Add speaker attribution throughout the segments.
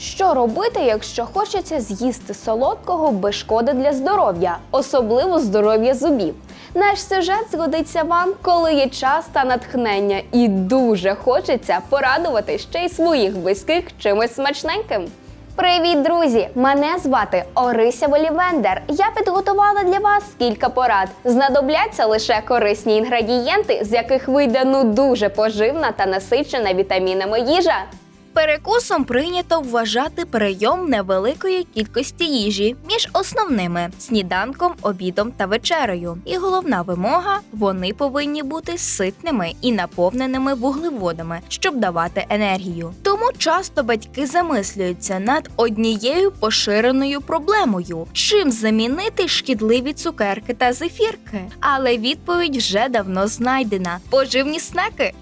Speaker 1: Що робити, якщо хочеться з'їсти солодкого без шкоди для здоров'я, особливо здоров'я зубів? Наш сюжет згодиться вам, коли є час та натхнення, і дуже хочеться порадувати ще й своїх близьких чимось смачненьким. Привіт, друзі! Мене звати Орися Волівендер. Я підготувала для вас кілька порад. Знадобляться лише корисні інгредієнти, з яких вийде ну дуже поживна та насичена вітамінами їжа.
Speaker 2: Перекусом прийнято вважати прийом невеликої кількості їжі між основними сніданком, обідом та вечерею. І головна вимога вони повинні бути ситними і наповненими вуглеводами, щоб давати енергію. Тому часто батьки замислюються над однією поширеною проблемою: чим замінити шкідливі цукерки та зефірки. Але відповідь вже давно знайдена: поживні снеки.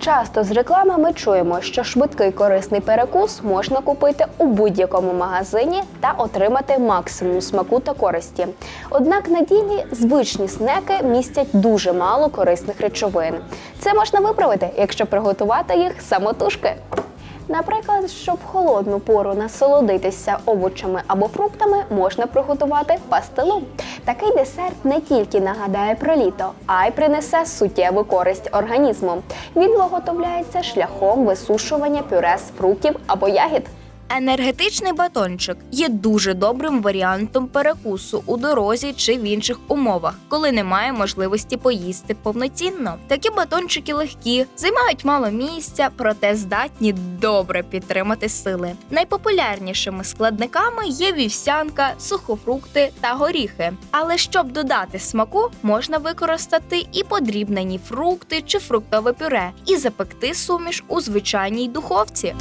Speaker 1: Часто з реклами ми чуємо, що швидкий корисний перекус можна купити у будь-якому магазині та отримати максимум смаку та користі. Однак на ділі звичні снеки містять дуже мало корисних речовин. Це можна виправити, якщо приготувати їх самотужки. Наприклад, щоб холодну пору насолодитися овочами або фруктами, можна приготувати пастилу. Такий десерт не тільки нагадає про літо, а й принесе суттєву користь організму. Він виготовляється шляхом висушування пюре з фруктів або ягід.
Speaker 2: Енергетичний батончик є дуже добрим варіантом перекусу у дорозі чи в інших умовах, коли немає можливості поїсти повноцінно. Такі батончики легкі, займають мало місця, проте здатні добре підтримати сили. Найпопулярнішими складниками є вівсянка, сухофрукти та горіхи. Але щоб додати смаку, можна використати і подрібнені фрукти чи фруктове пюре, і запекти суміш у звичайній духовці.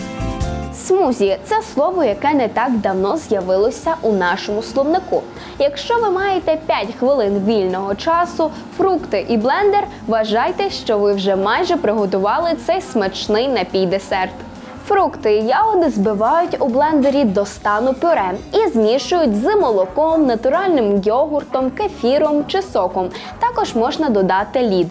Speaker 1: Смузі це слово, яке не так давно з'явилося у нашому словнику. Якщо ви маєте 5 хвилин вільного часу, фрукти і блендер, вважайте, що ви вже майже приготували цей смачний напій-десерт. Фрукти і ягоди збивають у блендері до стану пюре і змішують з молоком, натуральним йогуртом, кефіром чи соком. Також можна додати лід.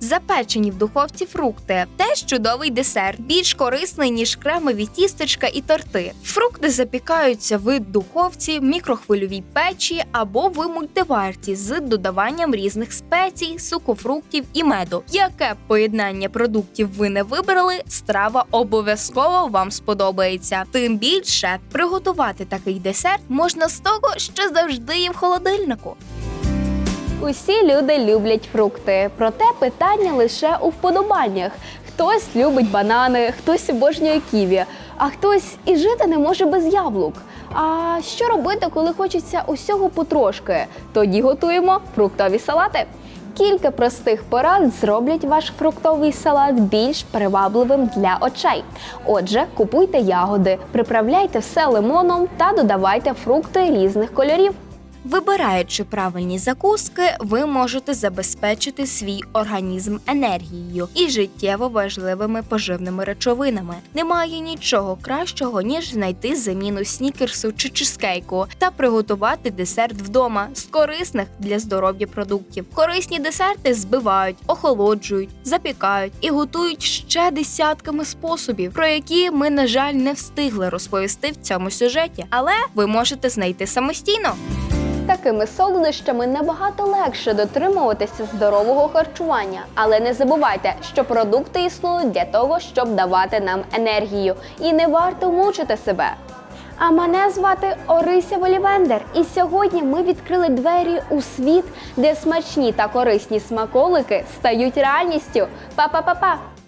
Speaker 2: Запечені в духовці фрукти теж чудовий десерт, більш корисний ніж кремові тістечка і торти. Фрукти запікаються в духовці, мікрохвильовій печі або в мультиварці з додаванням різних спецій, сухофруктів і меду. Яке поєднання продуктів ви не вибрали, страва обов'язково вам сподобається. Тим більше приготувати такий десерт можна з того, що завжди є в холодильнику.
Speaker 1: Усі люди люблять фрукти, проте питання лише у вподобаннях. Хтось любить банани, хтось обожнює ківі, а хтось і жити не може без яблук. А що робити, коли хочеться усього потрошки? Тоді готуємо фруктові салати. Кілька простих порад зроблять ваш фруктовий салат більш привабливим для очей. Отже, купуйте ягоди, приправляйте все лимоном та додавайте фрукти різних кольорів.
Speaker 2: Вибираючи правильні закуски, ви можете забезпечити свій організм енергією і життєво важливими поживними речовинами. Немає нічого кращого, ніж знайти заміну снікерсу чи чизкейку та приготувати десерт вдома з корисних для здоров'я продуктів. Корисні десерти збивають, охолоджують, запікають і готують ще десятками способів, про які ми, на жаль, не встигли розповісти в цьому сюжеті, але ви можете знайти самостійно.
Speaker 1: Такими солодощами набагато легше дотримуватися здорового харчування, але не забувайте, що продукти існують для того, щоб давати нам енергію, і не варто мучити себе. А мене звати Орися Волівендер, і сьогодні ми відкрили двері у світ, де смачні та корисні смаколики стають реальністю. Па-па-па-па!